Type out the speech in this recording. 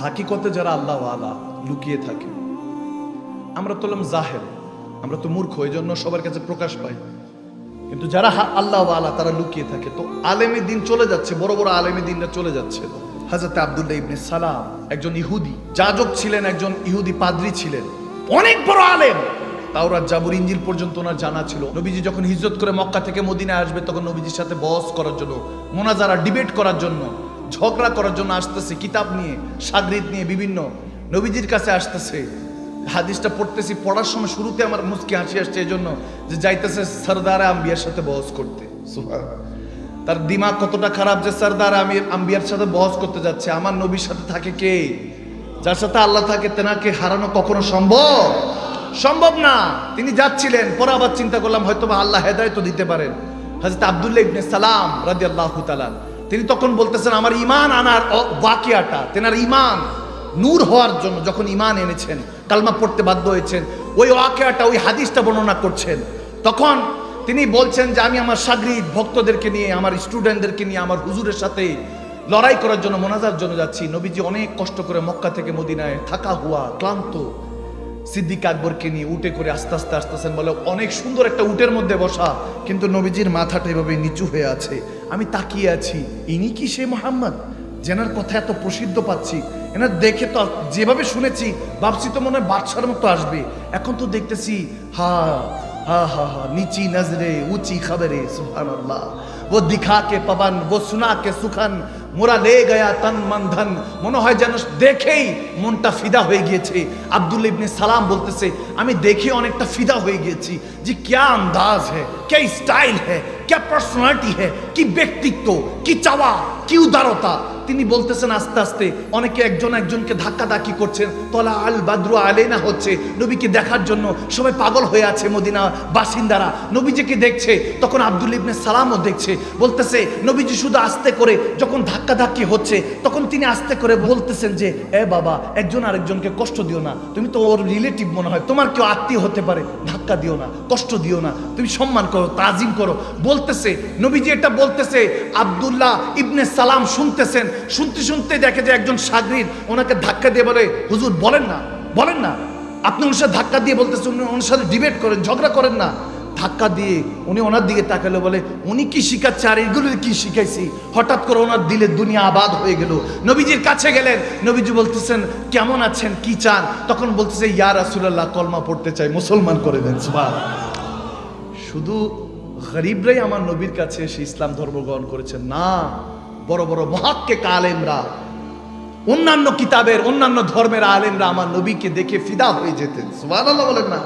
হাকিকতে যারা আল্লাহ আলা লুকিয়ে থাকে। আমরা তো জাহের আমরা তো মূর্খ এই জন্য সবার কাছে প্রকাশ পাই। কিন্তু যারা আল্লাহ আলা তারা লুকিয়ে থাকে। তো আলেমে দিন চলে যাচ্ছে, বড় বড় আলেমে দিনটা চলে যাচ্ছে। হাজরত আব্দুল্লাহ ইবনে সালাম একজন ইহুদি, যাজক ছিলেন একজন ইহুদি পাদ্রী ছিলেন। অনেক বড় আলেম। তাওরাত জাবুর ইঞ্জিল পর্যন্ত ওনার জানা ছিল। নবীজি যখন হিজরত করে মক্কা থেকে মদিনায় আসবে, তখন নবীজির সাথে বহস করার জন্য, মোনাজারা, ডিবেট করার জন্য ঝগড়া করার জন্য আসতেছে, কিতাব নিয়ে, সাগরিদ নিয়ে, বিভিন্ন নবীজির কাছে আসতেছে। হাদিসটা পড়তেছি, পড়ার সময় শুরুতে আমার মুসকি হাসি আসছে এই জন্য যে যাইতেছে সরদার আম্বিয়ার সাথে বহস করতে। তার দিমাগ কতটা খারাপ যে সরদার আমির, আম্বিয়ার সাথে বহস করতে যাচ্ছে। আমার নবীর সাথে থাকে কে? যার সাথে আল্লাহ থাকে তেনাকে হারানো কখনো সম্ভব? সম্ভব না। তিনি যাচ্ছিলেন, পরে আবার চিন্তা করলাম হয়তো বা আল্লাহ হেদায়ত দিতে পারেন। হাজরত আব্দুল্লাহ ইবনে সালাম রাজি আল্লাহ তিনি তখন বলতেছেন, আমার ইমান আনার বাকিয়াটা, তেনার ইমান নূর হওয়ার জন্য যখন ইমান এনেছেন, কালমা পড়তে বাধ্য হয়েছেন, ওই ওয়াকিয়াটা, ওই হাদিসটা বর্ণনা করছেন, তখন তিনি বলছেন যে, আমি আমার সাগরিদ ভক্তদেরকে নিয়ে, আমার স্টুডেন্টদেরকে নিয়ে, আমার হুজুরের সাথে লড়াই করার জন্য, মোনাজার জন্য যাচ্ছি। নবীজি অনেক কষ্ট করে মক্কা থেকে মদিনায় থাকা হুয়া, ক্লান্ত সিদ্দিক আকবরকে নিয়ে উঠে করে আস্তে আস্তে আসতেছেন বলে, অনেক সুন্দর একটা উটের মধ্যে বসা। কিন্তু নবীজির মাথাটা এভাবে নিচু হয়ে আছে। আমি তাকিয়ে আছি। ইনি কি সে মোহাম্মদ? যেনার কথা এত প্রসিদ্ধ পাচ্ছি। এনার দেখে তো যেভাবে শুনেছি, ভাবছি তো মনে হয় বাদশার মতো আসবে। এখন তো দেখতেছি, হা হা হা হা, নিচি নজরে, উঁচি খবরে সুহান আল্লাহ ও দিখা কে পবন, ও সুনা কে সুখান মোরা লে গয়া তন মন ধন। মনে হয় যেন দেখেই মনটা ফিদা হয়ে গিয়েছে। আব্দুল ইবনে সালাম বলতেছে, আমি দেখে অনেকটা ফিদা হয়ে গিয়েছি যে ক্যা আন্দাজ হ্যাঁ ক্যা স্টাইল হ্যাঁ ক্যা পার্সোনালিটি হ্যাঁ কি ব্যক্তিত্ব, কি চাওয়া, কি উদারতা? তিনি বলতেছেন আস্তে আস্তে, অনেকে একজন একজনকে ধাক্কা ধাক্কি করছেন। তলা আল বাদ্রু আলেনা হচ্ছে। নবীকে দেখার জন্য সবাই পাগল হয়ে আছে মদিনা বাসিন্দারা। নবীজিকে দেখছে, তখন আব্দুল ইবনে সালামও দেখছে। বলতেছে, নবীজি শুধু আস্তে করে যখন ধাক্কা ধাক্কি হচ্ছে, তখন তিনি আস্তে করে বলতেছেন যে, এ বাবা, একজন আরেকজনকে কষ্ট দিও না। তুমি তো ওর রিলেটিভ মনে হয়। তোমার কেউ আত্মীয় হতে পারে। ধাক্কা দিও না, কষ্ট দিও না। তুমি সম্মান করো, তাজিম করো। বলতেছে, নবীজি এটা বলতেছে, আব্দুল্লাহ ইবনে সালাম শুনতেছেন। শুনতে শুনতে দেখে যে একজন সাগরির ওনাকে ধাক্কা দিয়ে বলে, হুজুর, বলেন না বলেন না। আপনি ওনার সাথে ধাক্কা দিয়ে বলতেছেন ওনার সাথে ডিবেট করেন, ঝগড়া করেন না। ধাক্কা দিয়ে উনি ওনার দিকে তাকালো, বলে, উনি কি শিখাচ্ছে আর এগুলো কি শিখাইছি? হঠাৎ করে ওনার দিলে দুনিয়া আবাদ হয়ে গেল। নবীজির কাছে গেলেন। নবীজি বলতেছেন, কেমন আছেন? কি চান? তখন বলতেছে, ইয়া রাসূলুল্লাহ, কলমা পড়তে চাই, মুসলমান করে দেন। শুধু গরিবরাই আমার নবীর কাছে এসে ইসলাম ধর্ম গ্রহণ করেছেন, না, বড় বড় মহাক্কে আলেমরা অন্যান্য কিতাবের, অন্যান্য ধর্মের আলেমরা আমার নবীকে দেখে ফিদা হয়ে যেতেন। সুবহানাল্লাহ বলেন না।